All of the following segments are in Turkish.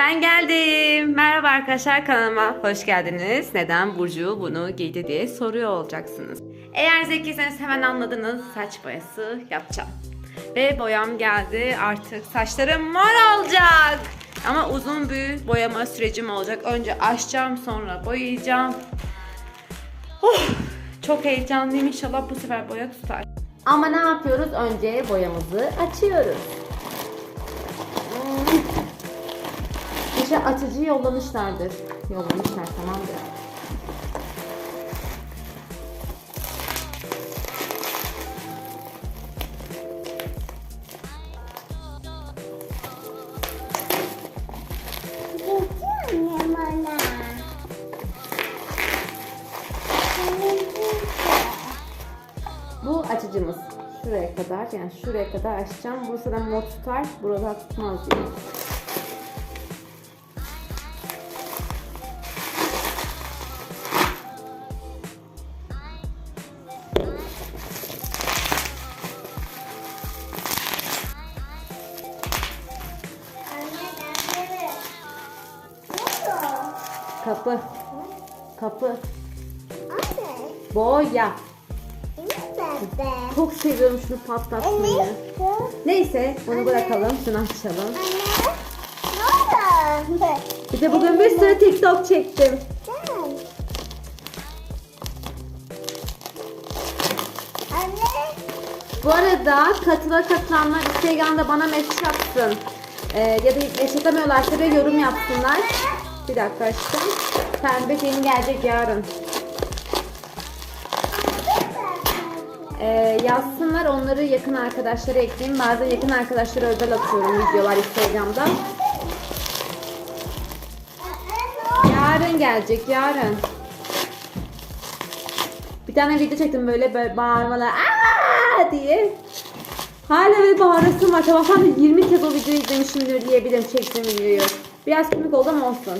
Ben geldim. Merhaba arkadaşlar kanalıma hoş geldiniz. Neden Burcu bunu giydi diye soruyor olacaksınız. Eğer zekiyseniz hemen anladınız saç boyası yapacağım. Ve boyam geldi artık saçlarım mor olacak. Ama uzun bir boyama sürecim olacak. Önce açacağım sonra boyayacağım. Oh, çok heyecanlıyım inşallah bu sefer boya tutar. Ama ne yapıyoruz? Önce boyamızı açıyoruz. İşte açıcı yollamışlardır. Yollamışlar tamamdır. Bu açıcımız. Şuraya kadar yani şuraya kadar açacağım. Burası da mor tutar. Burada tutmaz diye. Nerede? Çok seviyorum şunu patlatmayı. Neyse bunu bırakalım. Şunu açalım. Anne. Ne oldu? Bir de bugün bir sürü TikTok çektim. Bu arada katıla katılanlar Instagram'da bana mesaj atsın. Ee, ya da mesaj atamıyorlarsa da yorum yapsınlar. Bir dakika açtım. Pembe film gelecek yarın. Yazsınlar onları yakın arkadaşlara ekleyeyim. Bazen yakın arkadaşlara özel atıyorum videolar Instagram'da. Yarın gelecek yarın. Bir tane video çektim böyle, böyle bağırmalar Aa! diye. Hala böyle bağırasım var. Sabahtan da 20 kez o videoyu izlemişimdir diyebilirim çektiğim videoyu. Biraz komik oldu ama olsun.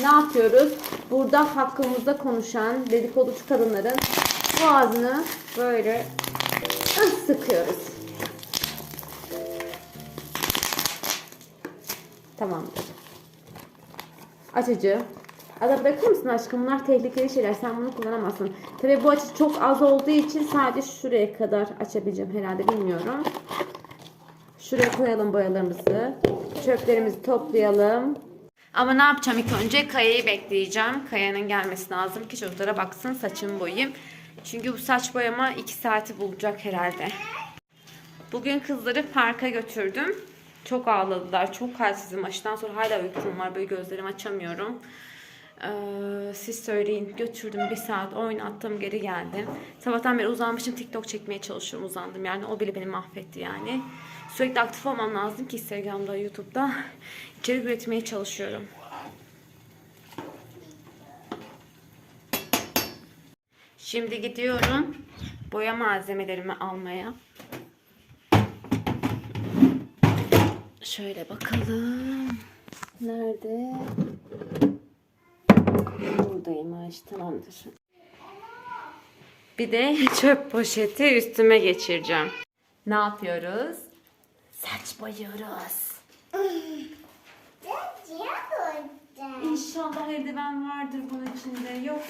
Ne yapıyoruz? Burada hakkımızda konuşan dedikoducu kadınların boğazını böyle sıkıyoruz. Tamamdır. Açıcı. Ada bırakır mısın aşkım? Bunlar tehlikeli şeyler. Sen bunu kullanamazsın. Tabii bu açı çok az olduğu için sadece şuraya kadar açabileceğim herhalde bilmiyorum. Şuraya koyalım boyalarımızı. Çöplerimizi toplayalım. Ama ne yapacağım ilk önce? Kaya'yı bekleyeceğim. Kaya'nın gelmesi lazım ki çocuklara baksın saçımı boyayayım. Çünkü bu saç boyama 2 saati bulacak herhalde. Bugün kızları parka götürdüm. Çok ağladılar. Çok halsizim. Aşıdan sonra hala uykum var. Böyle gözlerimi açamıyorum. Ee, siz söyleyin. Götürdüm. Bir saat oynattım. Geri geldim. Sabahtan beri uzanmışım. TikTok çekmeye çalışıyorum. Uzandım yani. O bile beni mahvetti yani. Sürekli aktif olmam lazım ki Instagram'da, YouTube'da içerik üretmeye çalışıyorum. Şimdi gidiyorum boya malzemelerimi almaya. Şöyle bakalım. Nerede? Buradaymış. Tamamdır. Bir de çöp poşeti üstüme geçireceğim. Ne yapıyoruz? Saç boyuyoruz. İnşallah eldiven vardır bunun içinde. Yok.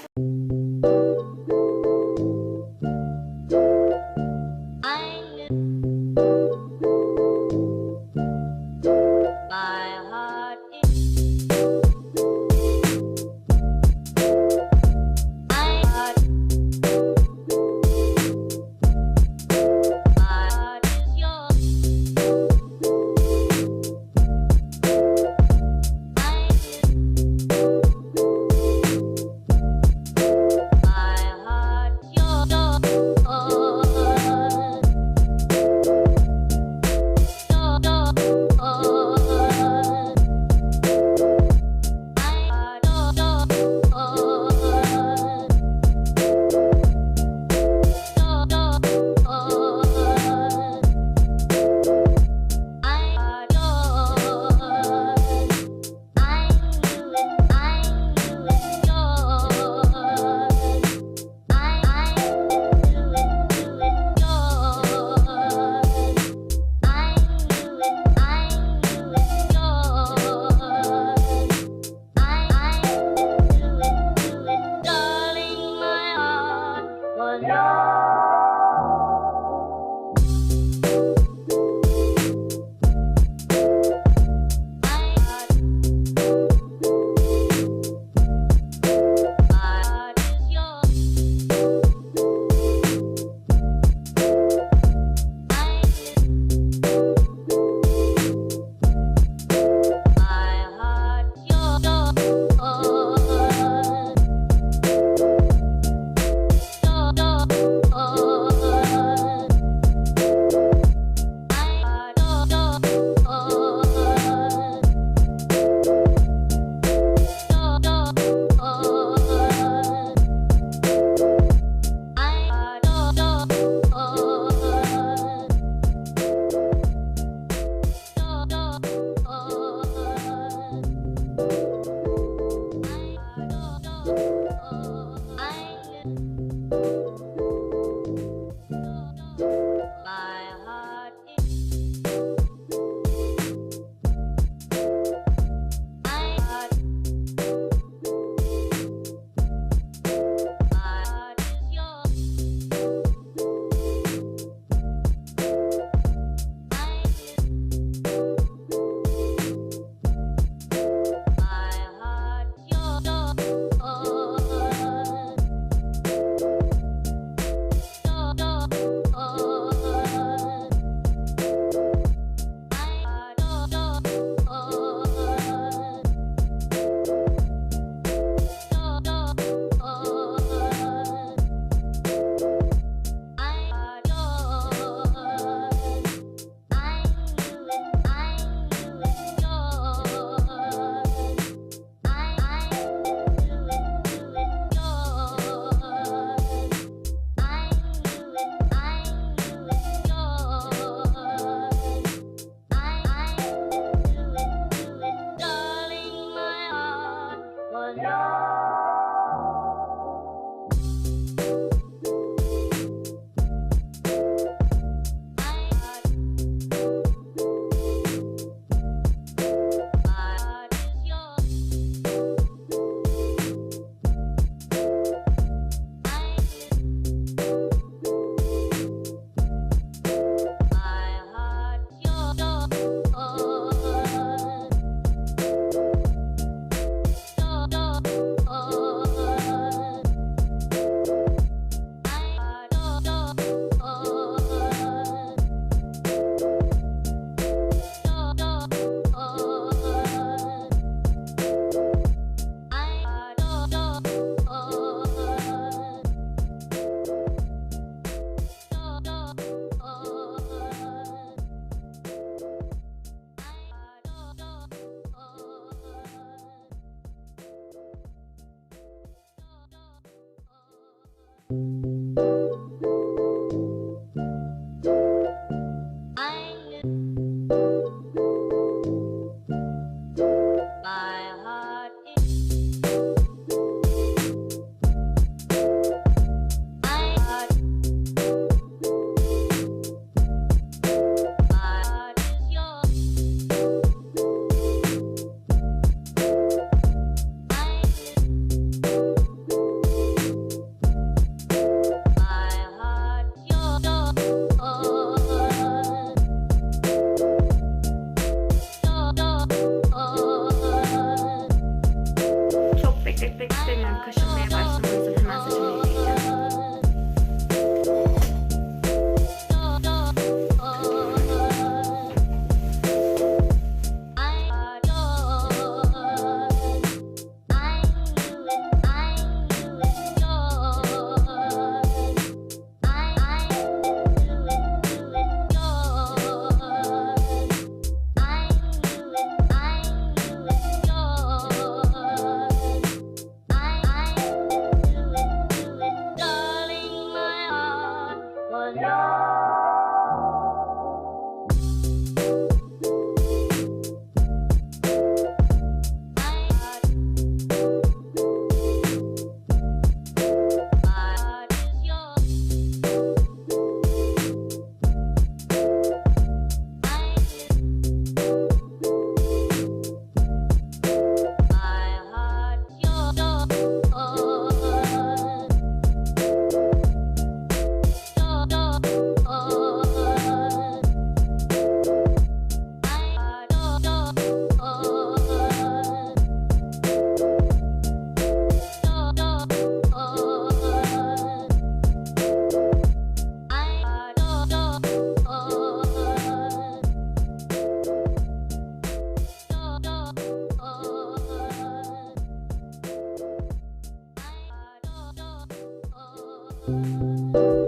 Música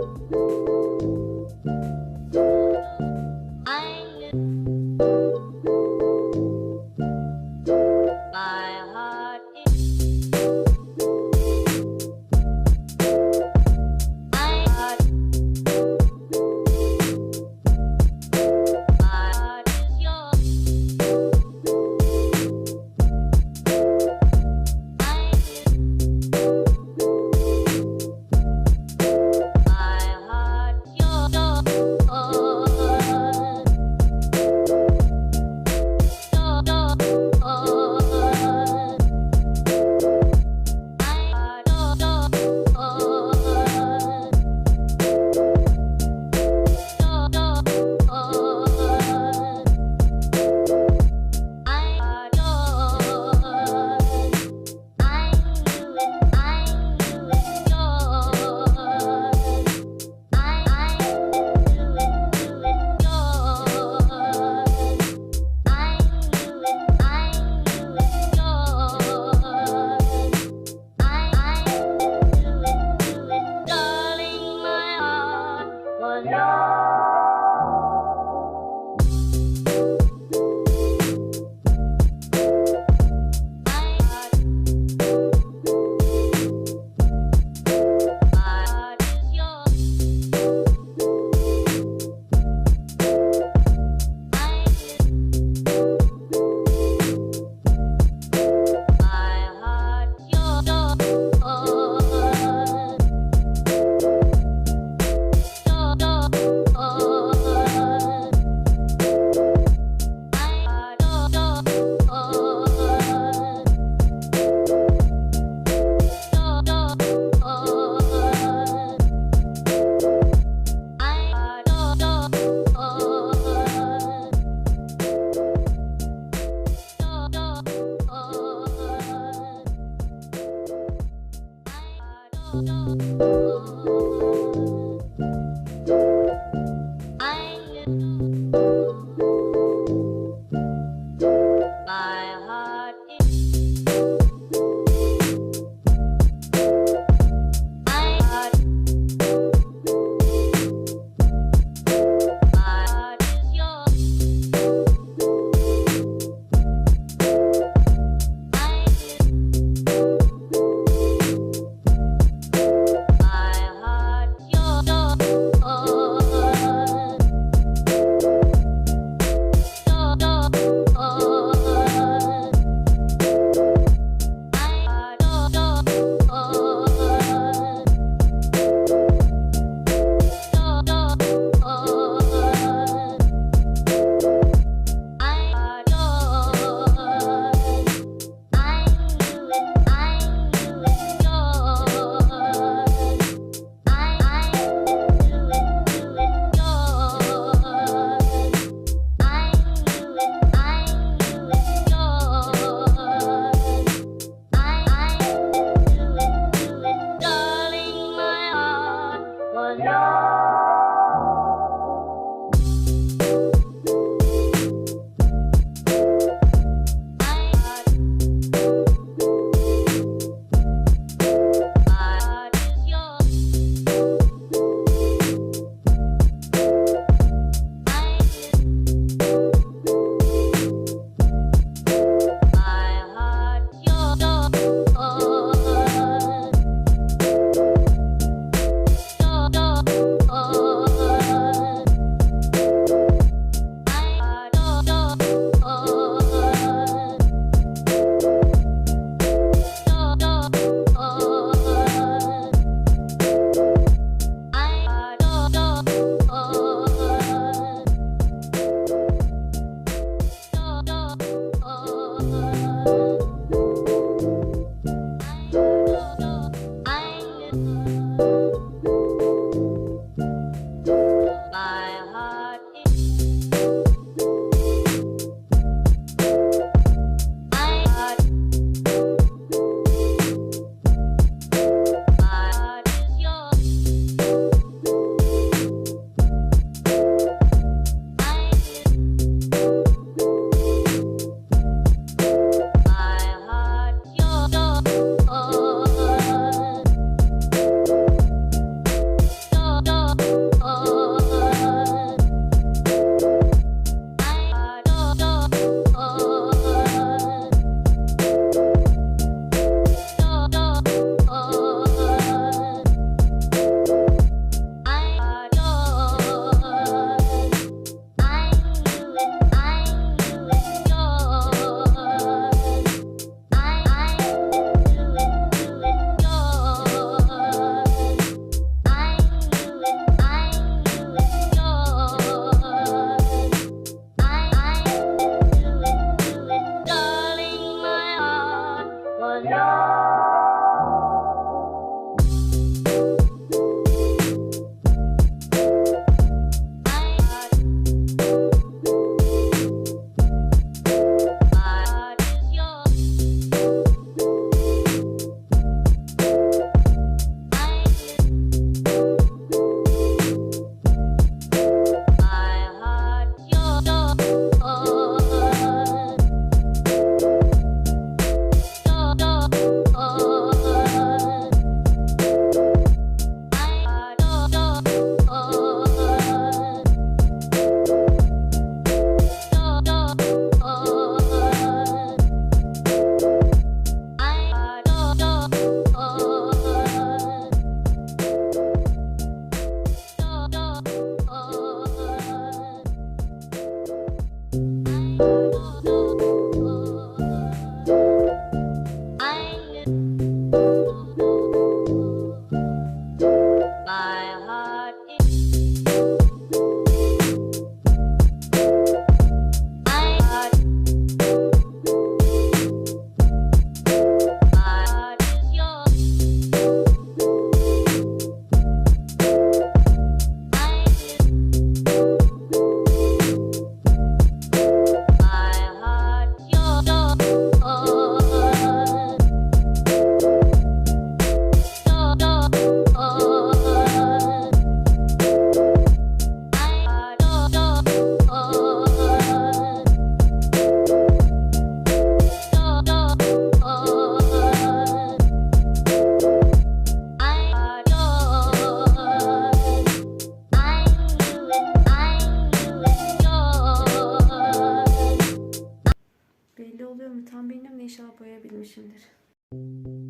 inşallah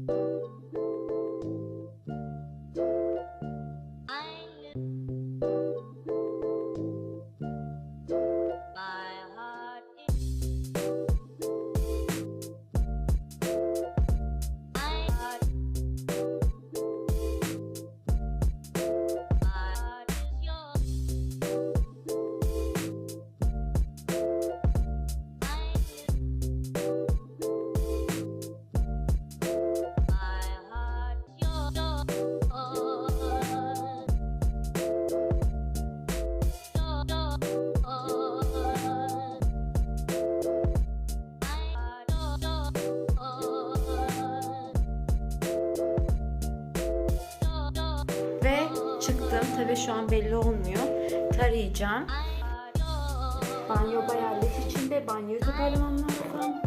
çıktım. Tabii şu an belli olmuyor. Tarayacağım. Banyo bayağı leş içinde. Banyoyu toparlamam lazım.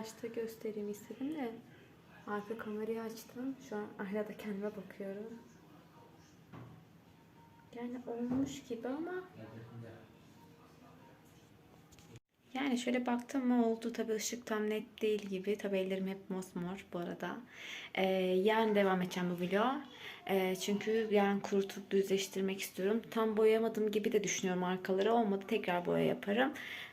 Flaşta göstereyim istedim de arka kamerayı açtım. Şu an aynada kendime bakıyorum. Yani olmuş gibi ama yani şöyle baktım mı oldu tabii ışık tam net değil gibi. Tabii ellerim hep mosmor bu arada. Ee, yarın devam edeceğim bu video. Ee, çünkü yarın kurutup düzleştirmek istiyorum. Tam boyamadım gibi de düşünüyorum arkaları. Olmadı tekrar boya yaparım.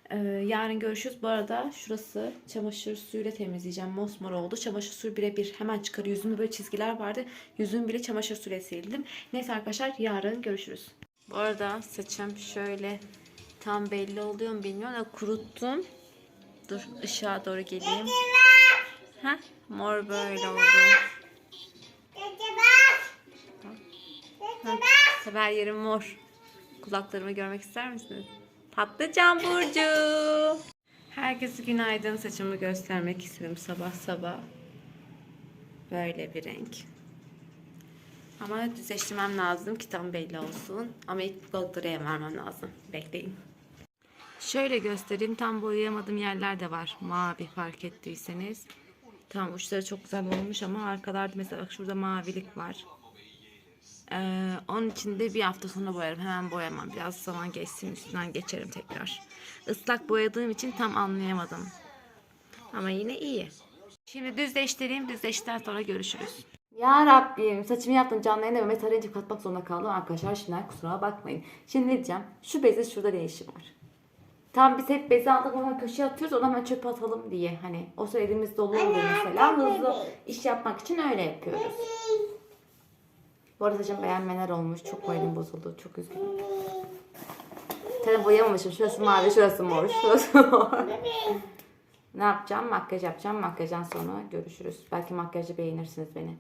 Ee, yarın görüşürüz. Bu arada şurası çamaşır suyuyla temizleyeceğim. Mosmor oldu. Çamaşır suyu birebir hemen çıkar. Yüzümde böyle çizgiler vardı. Yüzümü bile çamaşır suyuyla sildim. Neyse arkadaşlar yarın görüşürüz. Bu arada saçım şöyle tam belli oluyor mu bilmiyorum da kuruttum. Dur ışığa doğru geleyim. Ha? Mor böyle oldu. Ha, Sefer yerim mor. Kulaklarımı görmek ister misiniz? Patlıcan Burcu. Herkese günaydın. Saçımı göstermek istedim sabah sabah. Böyle bir renk. Ama düzleştirmem lazım ki tam belli olsun. Ama ilk balıkları vermem lazım. Bekleyin. Şöyle göstereyim. Tam boyayamadığım yerler de var. Mavi fark ettiyseniz. Tam uçları çok güzel olmuş ama arkalarda mesela bak şurada mavilik var. Ee, onun için de bir hafta sonra boyarım. Hemen boyamam. Biraz zaman geçsin üstünden geçerim tekrar. Islak boyadığım için tam anlayamadım. Ama yine iyi. Şimdi düzleştireyim. Düzleştikten sonra görüşürüz. Ya Rabbim saçımı yaptım canlı yayında Mehmet arayınca katmak zorunda kaldım arkadaşlar. Şimdiden kusura bakmayın. Şimdi ne diyeceğim? Şu beze şurada ne işi var? Tam biz hep bezi aldık hemen köşeye atıyoruz onu hemen çöpe atalım diye. Hani o sırada elimiz dolu oluyor mesela. Hızlı iş yapmak için öyle yapıyoruz. Bu arada saçım beğenmeler olmuş. Çok moralim bozuldu. Çok üzgünüm. Tabii boyamamışım. Şurası mavi, şurası mor, şurası mor. ne yapacağım? Makyaj yapacağım. Makyajdan sonra görüşürüz. Belki makyajı beğenirsiniz beni.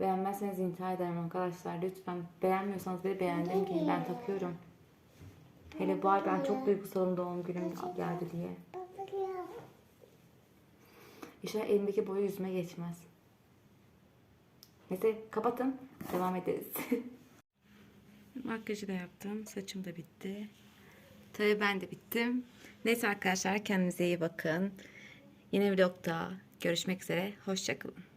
Beğenmezseniz intihar ederim arkadaşlar. Lütfen beğenmiyorsanız beni beğendim ki ben takıyorum. Hele bu ay ben çok duygusalım doğum günüm geldi diye. İnşallah elimdeki boya yüzüme geçmez. Neyse kapatın. Devam ederiz. Makyajı da yaptım. Saçım da bitti. Tabii ben de bittim. Neyse arkadaşlar kendinize iyi bakın. Yine vlogda görüşmek üzere. Hoşçakalın.